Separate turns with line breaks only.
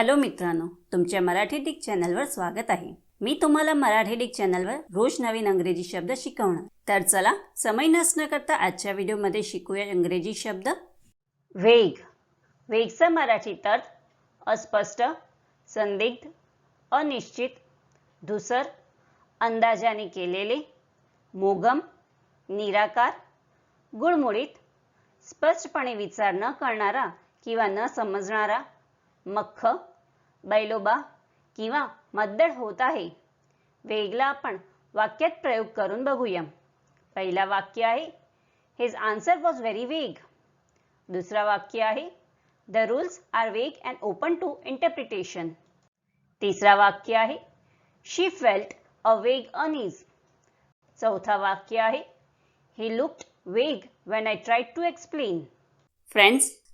Hello मित्रांनो तुमच्या Marathi Dick चॅनलवर स्वागत आहे. मी तुम्हाला मराठी डिक चॅनलवर रोज नवीन अंग्रेजी शब्द शिकवणार. तर चला समय नसणं करता आजच्या व्हिडिओमध्ये शिकूया इंग्रजी शब्द. वेग. वेगचा मराठीत अर्थ अस्पष्ट संदिग्ध अनिश्चित धुसर अंदाजाने केलेले मोगम निराकार गुळमुळीत स्पष्टपणे विचार न करणारा किंवा न समजणारा मख्ख बैलोबा किंवा मद्दळ होत आहे. वेगला आपण वाक्यात प्रयोग करून बघूया. पहिला वाक्य आहे हिज आन्सर वॉज व्हेरी वेग दुसरा वाक्य आहे the rules are vague and open to interpretation तिसरा वाक्य आहे शी फेल्ट अ वेग अनइज चौथा वाक्य आहे he looked vague when I try to explain friends